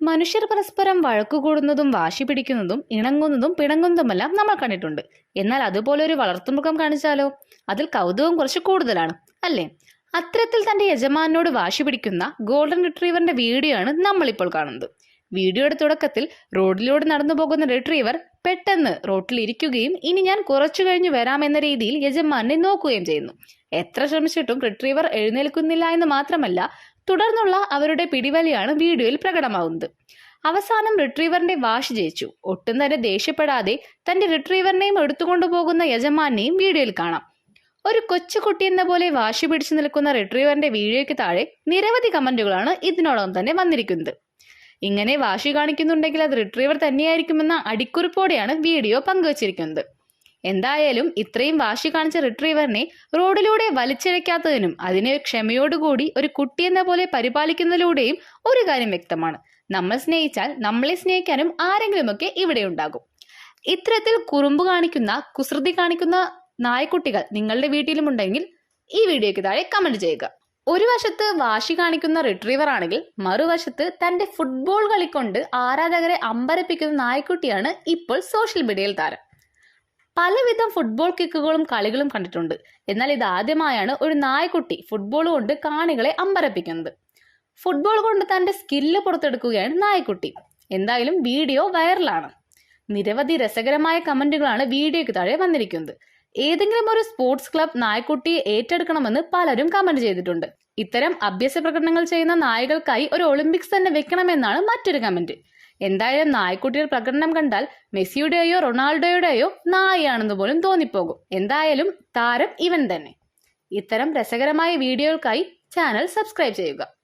മനുഷ്യർ പരസ്പരം വഴക്കുകൂടുന്നതും വാശി പിടിക്കുന്നതും ഇണങ്ങുന്നതും പിണങ്ങുന്നതുമെല്ലാം നമ്മൾ കണ്ടിട്ടുണ്ട്. എന്നാൽ അതുപോലെ ഒരു വളർത്തുമൃഗം കാണിച്ചാലോ? അതിൽ കൗതുകം കുറച്ച് കൂടുതലാണ് അല്ലേ? അത്തരത്തിൽ തന്റെ യജമാനോട് വാശി പിടിക്കുന്ന ഗോൾഡൻ റിട്രീവറിന്റെ വീഡിയോ ആണ് നമ്മളിപ്പോൾ കാണുന്നത്. വീഡിയോയുടെ തുടക്കത്തിൽ റോഡിലൂടെ നടന്നു പോകുന്ന റിട്രീവർ പെട്ടെന്ന് റോട്ടിൽ ഇരിക്കുകയും ഇനി ഞാൻ കുറച്ചു കഴിഞ്ഞ് വരാമെന്ന രീതിയിൽ യജമാനെ നോക്കുകയും ചെയ്യുന്നു. എത്ര ശ്രമിച്ചിട്ടും റിട്രീവർ എഴുന്നേൽക്കുന്നില്ല എന്ന് മാത്രമല്ല തുടർന്നുള്ള അവരുടെ പിടിവലിയാണ് വീഡിയോയിൽ പ്രകടമാവുന്നത്. അവസാനം റിട്രീവറിന്റെ വാശി ജയിച്ചു. ഒട്ടും തന്നെ ദേഷ്യപ്പെടാതെ തന്റെ റിട്രീവറിനെയും എടുത്തുകൊണ്ടു പോകുന്ന യജമാനെയും വീഡിയോയിൽ കാണാം. ഒരു കൊച്ചുകുട്ടി എന്ന പോലെ വാശി പിടിച്ചു നിൽക്കുന്ന റിട്രീവറിന്റെ വീഡിയോയ്ക്ക് താഴെ നിരവധി കമന്റുകളാണ് ഇതിനോടകം തന്നെ വന്നിരിക്കുന്നത്. ഇങ്ങനെ വാശി കാണിക്കുന്നുണ്ടെങ്കിൽ അത് റിട്രീവർ തന്നെയായിരിക്കുമെന്ന അടിക്കുറിപ്പോടെയാണ് വീഡിയോ പങ്കുവച്ചിരിക്കുന്നത്. എന്തായാലും ഇത്രയും വാശി കാണിച്ച റിട്രീവറിനെ റോഡിലൂടെ വലിച്ചിഴയ്ക്കാത്തതിനും അതിനെ ക്ഷമയോടുകൂടി ഒരു കുട്ടിയെന്ന പോലെ പരിപാലിക്കുന്നതിലൂടെയും ഒരു കാര്യം വ്യക്തമാണ്. നമ്മൾ സ്നേഹിച്ചാൽ നമ്മളെ സ്നേഹിക്കാനും ആരെങ്കിലുമൊക്കെ ഇവിടെ ഉണ്ടാകും. ഇത്തരത്തിൽ കുറുമ്പ് കാണിക്കുന്ന കുസൃതി കാണിക്കുന്ന നായക്കുട്ടികൾ നിങ്ങളുടെ വീട്ടിലും ഉണ്ടെങ്കിൽ ഈ വീഡിയോയ്ക്ക് താഴെ കമന്റ് ചെയ്യുക. ഒരു വശത്ത് വാശി കാണിക്കുന്ന റിട്രീവർ ആണെങ്കിൽ മറുവശത്ത് തന്റെ ഫുട്ബോൾ കളിക്കൊണ്ട് ആരാധകരെ അമ്പരപ്പിക്കുന്ന നായ്ക്കുട്ടിയാണ് ഇപ്പോൾ സോഷ്യൽ മീഡിയയിൽ താരം. പലവിധം ഫുട്ബോൾ കിക്കുകളും കളികളും കണ്ടിട്ടുണ്ട്. എന്നാൽ ഇത് ആദ്യമായാണ് ഒരു നായ്ക്കുട്ടി ഫുട്ബോൾ കൊണ്ട് കാണികളെ അമ്പരപ്പിക്കുന്നത്. ഫുട്ബോൾ കൊണ്ട് തന്റെ സ്കില്ല് പുറത്തെടുക്കുകയാണ് നായ്ക്കുട്ടി. എന്തായാലും വീഡിയോ വൈറലാണ് നിരവധി രസകരമായ കമന്റുകളാണ് വീഡിയോയ്ക്ക് താഴെ വന്നിരിക്കുന്നത്. ഏതെങ്കിലും ഒരു സ്പോർട്സ് ക്ലബ് നായ്ക്കുട്ടിയെ ഏറ്റെടുക്കണമെന്ന് പലരും കമന്റ് ചെയ്തിട്ടുണ്ട്. ഇത്തരം അഭ്യാസ പ്രകടനങ്ങൾ ചെയ്യുന്ന നായകൾക്കായി ഒരു ഒളിമ്പിക്സ് തന്നെ വെക്കണമെന്നാണ് മറ്റൊരു കമന്റ്. എന്തായാലും നായ്ക്കുട്ടിയുടെ പ്രകടനം കണ്ടാൽ മെസ്സിയുടെയോ റൊണാൾഡോയുടെയോ നായയാണെന്ന് പോലും തോന്നിപ്പോകും. എന്തായാലും താരം ഇവൻ തന്നെ. ഇത്തരം രസകരമായ വീഡിയോകൾക്കായി ചാനൽ സബ്സ്ക്രൈബ് ചെയ്യുക.